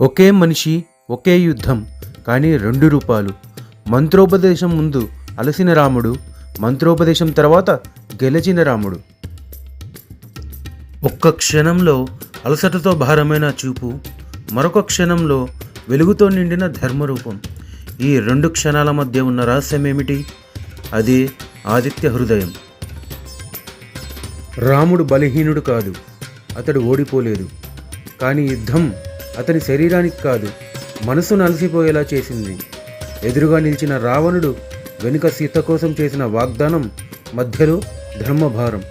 ఒకే మనిషి ఒకే యుద్ధం కానీ రెండు రూపాలు. మంత్రోపదేశం ముందు అలసిన రాముడు మంత్రోపదేశం తర్వాత గెలిచిన రాముడు. ఒక్క క్షణంలో అలసటతో భారమైన చూపు మరొక క్షణంలో వెలుగుతో నిండిన ధర్మరూపం. ఈ రెండు క్షణాల మధ్య ఉన్న రహస్యం ఏమిటి అది ఆదిత్య హృదయం. రాముడు బలహీనుడు కాదు అతడు ఓడిపోలేదు. కానీ యుద్ధం అతని శరీరానికి కాదు మనసు నలిసిపోయేలా చేసింది. ఎదురుగా నిలిచిన రావణుడు వెనుక సీత కోసం చేసిన వాగ్దానం మధ్యలో ధర్మభారం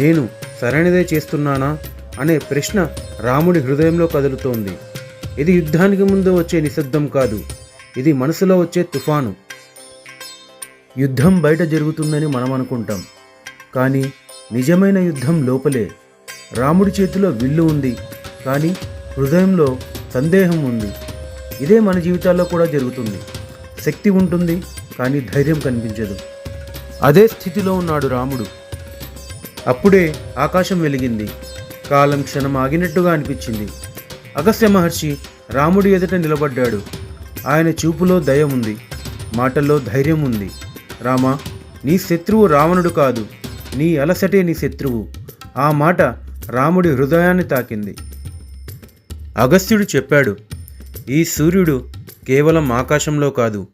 నేను సరైనదే చేస్తున్నానా అనే ప్రశ్న రాముడి హృదయంలో కదులుతోంది. ఇది యుద్ధానికి ముందు వచ్చే నిశ్శబ్దం కాదు ఇది మనసులో వచ్చే తుఫాను. యుద్ధం బయట జరుగుతుందని మనం అనుకుంటాం కానీ నిజమైన యుద్ధం లోపలే. రాముడి చేతిలో విల్లు ఉంది కానీ హృదయంలో సందేహం ఉంది. ఇదే మన జీవితాల్లో కూడా జరుగుతుంది. శక్తి ఉంటుంది కానీ ధైర్యం కనిపించదు. అదే స్థితిలో ఉన్నాడు రాముడు. అప్పుడే ఆకాశం వెలిగింది. కాలం క్షణం ఆగినట్టుగా అనిపించింది. అగస్త్య మహర్షి రాముడి ఎదుట నిలబడ్డాడు. ఆయన చూపులో దయ ఉంది. మాటల్లో ధైర్యం ఉంది. రామా నీ శత్రువు రావణుడు కాదు. నీ అలసటే నీ శత్రువు. ఆ మాట రాముడి హృదయాన్ని తాకింది. అగస్త్యుడు చెప్పాడు ఈ సూర్యుడు కేవలం ఆకాశంలో కాదు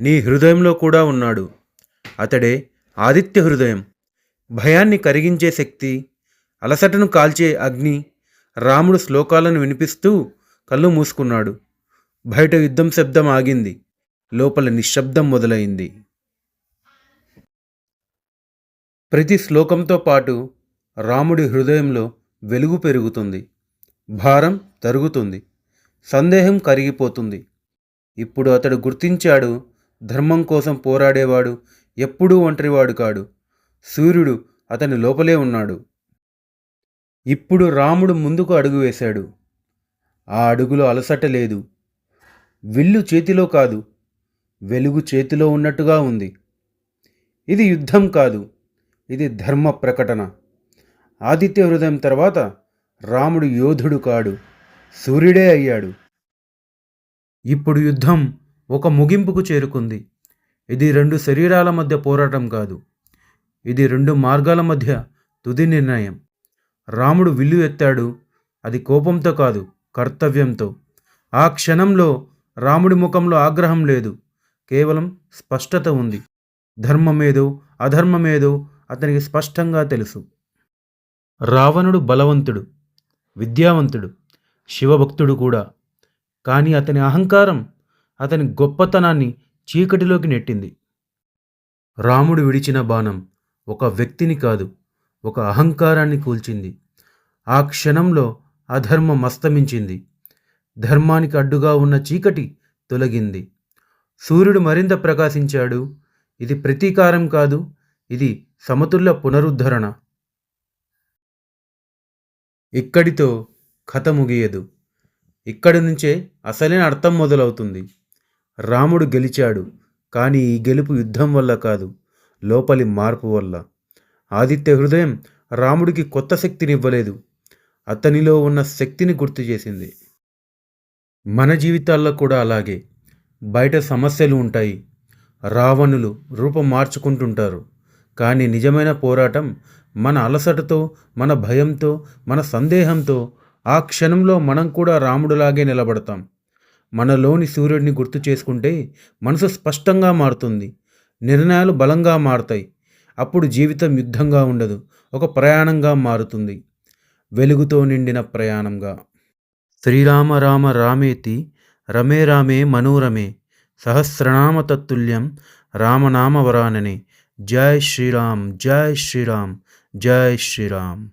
నీ హృదయంలో కూడా ఉన్నాడు. అతడే ఆదిత్య హృదయం. భయాన్ని కరిగించే శక్తి అలసటను కాల్చే అగ్ని రాముడు శ్లోకాలను వినిపిస్తూ కళ్ళు మూసుకున్నాడు. బయట యుద్ధం శబ్దం ఆగింది. లోపల నిశ్శబ్దం మొదలైంది. ప్రతి శ్లోకంతో పాటు రాముడి హృదయంలో వెలుగు పెరుగుతుంది. భారం తరుగుతుంది సందేహం కరిగిపోతుంది. ఇప్పుడు అతడు గుర్తించాడు ధర్మం కోసం పోరాడేవాడు ఎప్పుడూ ఒంటరివాడు కాడు. సూర్యుడు అతని లోపలే ఉన్నాడు. ఇప్పుడు రాముడు ముందుకు అడుగు వేశాడు. ఆ అడుగులో అలసట లేదు. విల్లు చేతిలో కాదు. వెలుగు చేతిలో ఉన్నట్టుగా ఉంది. ఇది యుద్ధం కాదు. ఇది ధర్మ ప్రకటన. ఆదిత్య హృదయం తర్వాత రాముడు యోధుడు కాడు. సూర్యుడే అయ్యాడు. ఇప్పుడు యుద్ధం ఒక ముగింపుకు చేరుకుంది. ఇది రెండు శరీరాల మధ్య పోరాటం కాదు. ఇది రెండు మార్గాల మధ్య తుది నిర్ణయం. రాముడు విల్లు ఎత్తాడు. అది కోపంతో కాదు కర్తవ్యంతో. ఆ క్షణంలో రాముడి ముఖంలో ఆగ్రహం లేదు. కేవలం స్పష్టత ఉంది. ధర్మమేదో అధర్మమేదో అతనికి స్పష్టంగా తెలుసు. రావణుడు బలవంతుడు విద్యావంతుడు. శివభక్తుడు కూడా. కానీ అతని అహంకారం అతని గొప్పతనాన్ని చీకటిలోకి నెట్టింది. రాముడు విడిచిన బాణం ఒక వ్యక్తిని కాదు ఒక అహంకారాన్ని కూల్చింది. ఆ క్షణంలో అధర్మం అస్తమించింది. ధర్మానికి అడ్డుగా ఉన్న చీకటి తొలగింది. సూర్యుడు మరింత ప్రకాశించాడు. ఇది ప్రతీకారం కాదు ఇది సమతుల్య పునరుద్ధరణ. ఇక్కడితో కథ ముగియదు. ఇక్కడి నుంచే అసలైన అర్థం మొదలవుతుంది. రాముడు గెలిచాడు కానీ ఈ గెలుపు యుద్ధం వల్ల కాదు లోపలి మార్పు వల్ల. ఆదిత్య హృదయం రాముడికి కొత్త శక్తినివ్వలేదు. అతనిలో ఉన్న శక్తిని గుర్తు చేసింది. మన జీవితాల్లో కూడా అలాగే. బయట సమస్యలు ఉంటాయి. రావణులు రూపం మార్చుకుంటుంటారు. కానీ నిజమైన పోరాటం మన అలసటతో మన భయంతో మన సందేహంతో ఆ క్షణంలో మనం కూడా రాముడులాగే నిలబడతాం. మనలోని సూర్యుడిని గుర్తు చేసుకుంటే మనసు స్పష్టంగా మారుతుంది. నిర్ణయాలు బలంగా మారుతాయి. అప్పుడు జీవితం యుద్ధంగా ఉండదు. ఒక ప్రయాణంగా మారుతుంది. వెలుగుతో నిండిన ప్రయాణంగా. శ్రీరామ రామ రామేతి రమే రామే మనోరమే సహస్రనామ తత్తుల్యం రామనామవరాననే జై శ్రీరామ్ జై శ్రీరామ్ జై శ్రీరామ్.